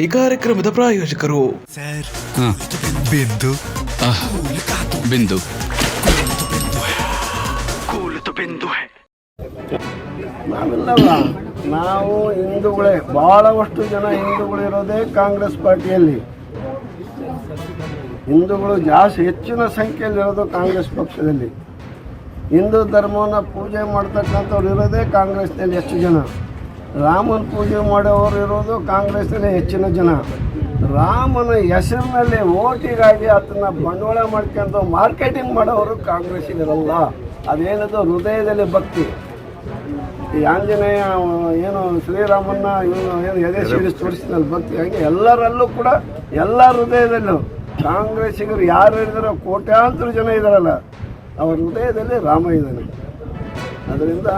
ಈ ಕಾರ್ಯಕ್ರಮದ ಪ್ರಾಯೋಜಕರು. ಬಿಂದು. ಬಿಂದು. ನಾವು ಹಿಂದೂಗಳೇ ಬಹಳಷ್ಟು ಜನ ಹಿಂದೂಗಳಿರೋದೇ ಕಾಂಗ್ರೆಸ್ ಪಾರ್ಟಿಯಲ್ಲಿ. ಹಿಂದೂಗಳು ಜಾಸ್ತಿ ಹೆಚ್ಚಿನ ಸಂಖ್ಯೆಯಲ್ಲಿ ಇರೋದು ಕಾಂಗ್ರೆಸ್ ಪಕ್ಷದಲ್ಲಿ. ಹಿಂದೂ ಧರ್ಮವನ್ನು ಪೂಜೆ ಮಾಡ್ತಕ್ಕಂಥವ್ರು ಇರೋದೇ ಕಾಂಗ್ರೆಸ್ನಲ್ಲಿ ಹೆಚ್ಚು ಜನ. ರಾಮನ ಪೂಜೆ ಮಾಡೋರು ಇರೋದು ಕಾಂಗ್ರೆಸ್ನಲ್ಲಿ ಹೆಚ್ಚಿನ ಜನ. ರಾಮನ ಹೆಸರಿನಲ್ಲಿ ಓಟಿಗಾಗಿ ಅದನ್ನು ಬಂಡವಾಳ ಮಾಡ್ಕೊಂಡು ಮಾರ್ಕೆಟಿಂಗ್ ಮಾಡೋರು ಕಾಂಗ್ರೆಸ್ಸಿಗಿರಲ್ಲ. ಅದೇನದು ಹೃದಯದಲ್ಲಿ ಭಕ್ತಿ. ಈ ಆಂಜನೇಯ, ಏನು ಶ್ರೀರಾಮನ್ನ, ಇವನು ಏನು ಎದೆ ಸಿಡಿಸಿ ತೋರಿಸಿದಲ್ಲಿ ಭಕ್ತಿ. ಹಾಗೆ ಎಲ್ಲರಲ್ಲೂ ಕೂಡ ಎಲ್ಲ ಹೃದಯದಲ್ಲೂ ಕಾಂಗ್ರೆಸ್ಸಿಗರು ಯಾರು ಇದ್ದಾರೋ ಕೋಟ್ಯಾಂತರ ಜನ ಇದ್ದಾರಲ್ಲ ಅವ್ರ ಹೃದಯದಲ್ಲಿ ರಾಮ ಇದ್ದಾನೆ. ಅದರಿಂದ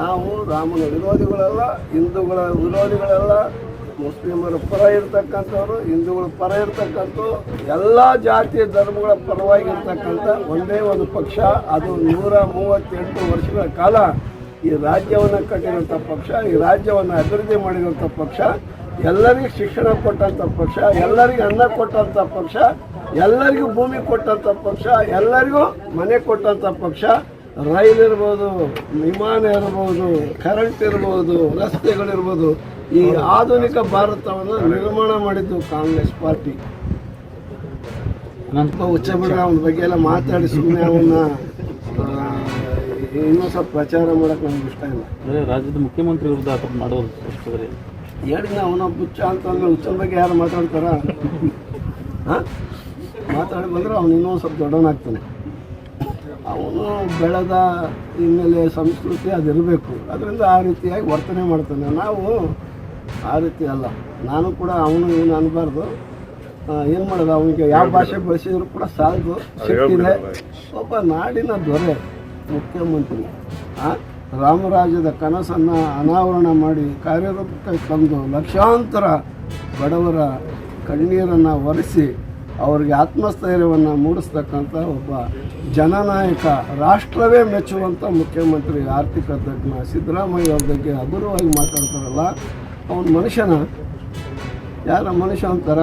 ನಾವು ರಾಮನ ವಿರೋಧಿಗಳಲ್ಲ, ಹಿಂದೂಗಳ ವಿರೋಧಿಗಳಲ್ಲ, ಮುಸ್ಲಿಮರ ಪರ ಇರ್ತಕ್ಕಂಥವ್ರು, ಹಿಂದೂಗಳ ಪರ ಇರ್ತಕ್ಕಂಥ ಎಲ್ಲ ಜಾತಿ ಧರ್ಮಗಳ ಪರವಾಗಿರ್ತಕ್ಕಂಥ ಒಂದೇ ಒಂದು ಪಕ್ಷ. ಅದು ನೂರ ಮೂವತ್ತೆಂಟು ವರ್ಷಗಳ ಕಾಲ ಈ ರಾಜ್ಯವನ್ನು ಕಟ್ಟಿರೋಂಥ ಪಕ್ಷ, ಈ ರಾಜ್ಯವನ್ನು ಅಭಿವೃದ್ಧಿ ಮಾಡಿರೋಂಥ ಪಕ್ಷ. ಎಲ್ಲರಿಗೂ ಶಿಕ್ಷಣ ಕೊಟ್ಟಂಥ ಪಕ್ಷ, ಎಲ್ಲರಿಗೂ ಅನ್ನ ಕೊಟ್ಟಂಥ ಪಕ್ಷ, ಎಲ್ಲರಿಗೂ ಭೂಮಿ ಕೊಟ್ಟಂಥ ಪಕ್ಷ, ಎಲ್ಲರಿಗೂ ಮನೆ ಕೊಟ್ಟಂಥ ಪಕ್ಷ. ರೈಲ್ ಇರ್ಬೋದು ವಿಮಾನ ಇರ್ಬೋದು ಕರೆಂಟ್ ಇರ್ಬೋದು ರಸ್ತೆಗಳಿರ್ಬೋದು ಈ ಆಧುನಿಕ ಭಾರತವನ್ನು ನಿರ್ಮಾಣ ಮಾಡಿದ್ದು ಕಾಂಗ್ರೆಸ್ ಪಾರ್ಟಿ. ನಂತರ ಹುಚ್ಚ ಬಿಡ್ರೆ ಅವನ ಬಗ್ಗೆ ಎಲ್ಲ ಮಾತಾಡಿ ಸುಮ್ಮನೆ ಅವನ್ನ ಇನ್ನೂ ಸ್ವಲ್ಪ ಪ್ರಚಾರ ಮಾಡಕ್ಕೆ ನಮ್ಗೆ ಇಷ್ಟ ಇಲ್ಲ. ರಾಜ್ಯದ ಮುಖ್ಯಮಂತ್ರಿ ವಿರುದ್ಧ ಆತ ಮಾಡೋದು ಹೇಳಿದ ಅವನ ಹುಚ್ಚ ಅಂತಂದ್ರೆ ಹುಚ್ಚನ ಬಗ್ಗೆ ಯಾರು ಮಾತಾಡ್ತಾರ? ಹಾಂ ಮಾತಾಡಿ ಬಂದ್ರೆ ಅವನು ಇನ್ನೂ ಸ್ವಲ್ಪ ದೊಡ್ಡವನಾಗ್ತಾನೆ. ಅವನು ಬೆಳೆದ ಹಿನ್ನೆಲೆ ಸಂಸ್ಕೃತಿ ಅದಿರಬೇಕು. ಅದರಿಂದ ಆ ರೀತಿಯಾಗಿ ವರ್ತನೆ ಮಾಡ್ತಾನೆ. ನಾವು ಆ ರೀತಿ ಅಲ್ಲ. ನಾನು ಕೂಡ ಅವನು ಏನು ಅನ್ಬಾರ್ದು. ಏನು ಮಾಡೋದು? ಅವನಿಗೆ ಯಾವ ಭಾಷೆ ಬಳಸಿದ್ರು ಕೂಡ ಸಾಲದು. ಸಿಕ್ಕಿದೆ ಒಬ್ಬ ನಾಡಿನ ದೊರೆ ಮುಖ್ಯಮಂತ್ರಿ. ರಾಮರಾಜ್ಯದ ಕನಸನ್ನು ಅನಾವರಣ ಮಾಡಿ ಕಾರ್ಯರೂಪಕ್ಕೆ ತಂದು ಲಕ್ಷಾಂತರ ಬಡವರ ಕಣ್ಣೀರನ್ನು ಒರೆಸಿ ಅವರಿಗೆ ಆತ್ಮಸ್ಥೈರ್ಯವನ್ನು ಮೂಡಿಸ್ತಕ್ಕಂಥ ಒಬ್ಬ ಜನನಾಯಕ, ರಾಷ್ಟ್ರವೇ ಮೆಚ್ಚುವಂಥ ಮುಖ್ಯಮಂತ್ರಿ, ಆರ್ಥಿಕ ತಜ್ಞ ಸಿದ್ದರಾಮಯ್ಯ ಅವ್ರ ಬಗ್ಗೆ ಹಗುರವಾಗಿ ಮಾತಾಡ್ತಾರಲ್ಲ, ಅವನ ಮನುಷ್ಯನ. ಯಾರ ಮನುಷ್ಯ ಅಂತಾರ?